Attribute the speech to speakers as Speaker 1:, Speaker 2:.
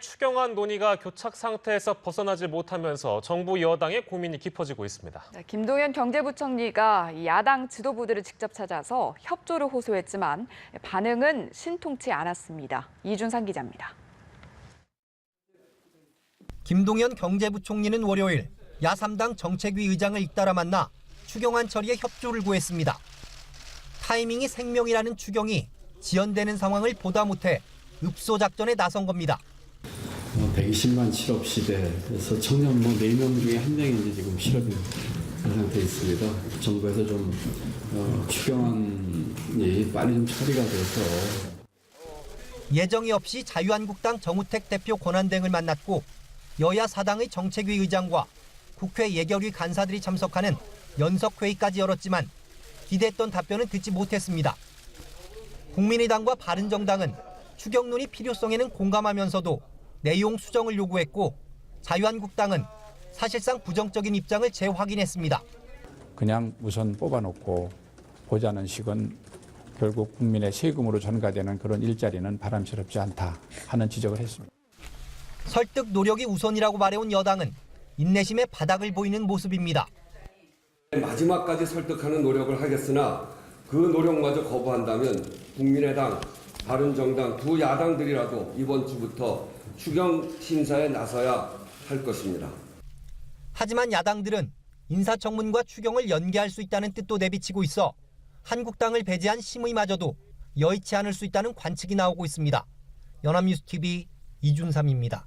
Speaker 1: 추경안 논의가 교착 상태에서 벗어나질 못하면서 정부 여당의 고민이 깊어지고 있습니다.
Speaker 2: 네, 김동연 경제부총리가 이 야당 지도부들을 직접 찾아서 협조를 호소했지만 반응은 신통치 않았습니다. 이준상 기자입니다.
Speaker 3: 김동연 경제부총리는 월요일 야3당 정책위 의장을 잇따라 만나 추경안 처리에 협조를 구했습니다. 타이밍이 생명이라는 추경이 지연되는 상황을 보다 못해 읍소 작전에 나선 겁니다.
Speaker 4: 어, 120만 실업 시대에서 청년 뭐 4명 중에 한 명이 이제 지금 실업이 된 상태에 있습니다. 정부에서 좀 어, 추경안이 빨리 좀 처리가 돼서
Speaker 3: 예정이 없이 자유한국당 정우택 대표 권한대행을 만났고 여야 사당의 정책위 의장과 국회 예결위 간사들이 참석하는 연석회의까지 열었지만 기대했던 답변은 듣지 못했습니다. 국민의당과 바른정당은 추경론이 필요성에는 공감하면서도 내용 수정을 요구했고 자유한국당은 사실상 부정적인 입장을 재확인했습니다.
Speaker 5: 그냥 우선 뽑아놓고 보자는 식은 결국 국민의 세금으로 전가되는 그런 일자리는 바람스럽지 않다 하는 지적을 했습니다.
Speaker 3: 설득 노력이 우선이라고 말해온 여당은 인내심의 바닥을 보이는 모습입니다.
Speaker 6: 마지막까지 설득하는 노력을 하겠으나 그 노력마저 거부한다면 국민의당, 바른정당 두 야당들이라도 이번 주부터 추경 심사에 나서야 할 것입니다.
Speaker 3: 하지만 야당들은 인사청문과 추경을 연계할 수 있다는 뜻도 내비치고 있어 한국당을 배제한 심의마저도 여의치 않을 수 있다는 관측이 나오고 있습니다. 연합뉴스 TV 이준삼입니다.